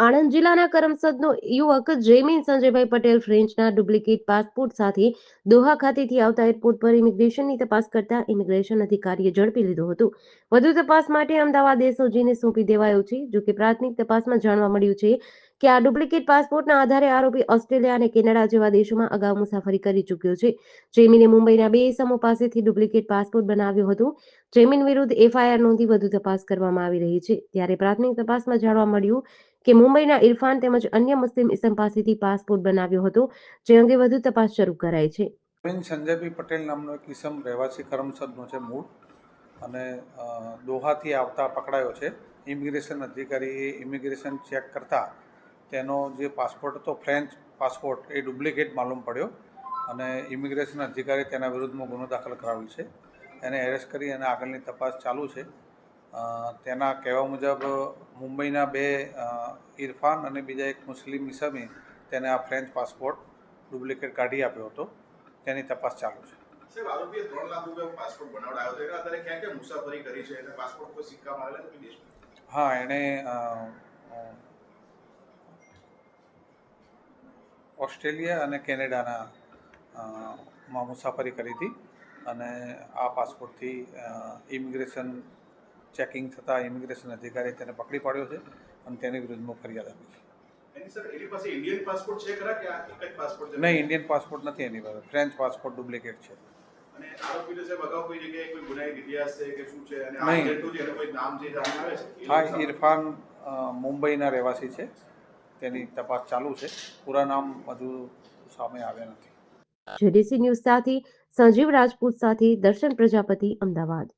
આણંદ જિલ્લાના કરમસદનો યુવક જેમીન સંજયભાઈ પટેલ ફ્રેન્ચના ડુપ્લિકેટ પાસપોર્ટ સાથે દોહા ખાતેથી આવતા એરપોર્ટ પર ઇમિગ્રેશનની તપાસ કરતા ઇમિગ્રેશન અધિકારીએ ઝડપી લીધો હતો. વધુ તપાસ માટે અમદાવાદ એસઓજીને સોંપી દેવાયો છે, જોકે પ્રાથમિક તપાસમાં જાણવા મળ્યું છે કે આ ડુપ્લિકેટ પાસપોર્ટના આધારે આરોપી ઓસ્ટ્રેલિયા અને કેનેડા જેવા દેશોમાં અગાઉ મુસાફરી કરી ચૂક્યો છે. જેમીને મુંબઈના બે ઇસમો પાસેથી ડુપ્લિકેટ પાસપોર્ટ બનાવ્યો હતો. જેમીન વિરુદ્ધ એફઆઈઆર નોંધી વધુ તપાસ કરવામાં આવી રહી છે. ત્યારે પ્રાથમિક તપાસમાં જાણવા મળ્યું કે મુંબઈના ઇરફાન તેમજ અન્ય મુસ્લિમ ઇસમ પાસેથી પાસપોર્ટ બનાવ્યો હતો, જે અંગે વધુ તપાસ શરૂ કરાઈ છે. સંજયભાઈ પટેલ નામનો એક ઇસમ રહેવાસી કરમસદનો છે મૂળ અને દોહાથી આવતા પકડાયો છે. ઇમિગ્રેશન અધિકારીએ ઇમિગ્રેશન ચેક કરતા તેનો જે પાસપોર્ટ હતો ફ્રેન્ચ પાસપોર્ટ એ ડુપ્લિકેટ માલુમ પડ્યો અને ઇમિગ્રેશન અધિકારી તેના વિરુદ્ધમાં ગુનો દાખલ કરાવેલ છે. એને એરેસ્ટ કરી અને આગળની તપાસ ચાલુ છે. તેના કહેવા મુજબ મુંબઈના બે ઇરફાન અને બીજા એક મુસ્લિમ ઇસમે તેને આ ફ્રેન્ચ પાસપોર્ટ ડુપ્લિકેટ કાઢી આપ્યો હતો. તેની તપાસ ચાલુ છે. સાહેબ આરોપીએ ત્રણ લાખ રૂપિયા પાસપોર્ટ બનાવડાવ્યો હતો. એના આધારે ક્યાં ક્યાં મુસાફરી કરી છે? અને પાસપોર્ટ પર સિક્કા મારેલા છે હા એણે ઓસ્ટ્રેલિયા અને કેનેડાના માં મુસાફરી કરી હતી અને આ પાસપોર્ટથી ઇમિગ્રેશન ચેકિંગ થતાં ઇમિગ્રેશન અધિકારી તેને પકડી પાડ્યો છે અને તેની વિરુદ્ધમાં ફરિયાદ આપી છે. નહીં ઇન્ડિયન પાસપોર્ટ નથી એની પાસે. ફ્રેન્ચ પાસપોર્ટ ડુપ્લિકેટ છે. નહીં. હા ઇરફાન મુંબઈના રહેવાસી છે. તેની તપાસ ચાલુ છે. પૂરા નામ હજુ સામે આવ્યા નથી. જેડીસી ન્યૂઝ સાથે સંજીવ રાજપૂત સાથે દર્શન પ્રજાપતિ અમદાવાદ.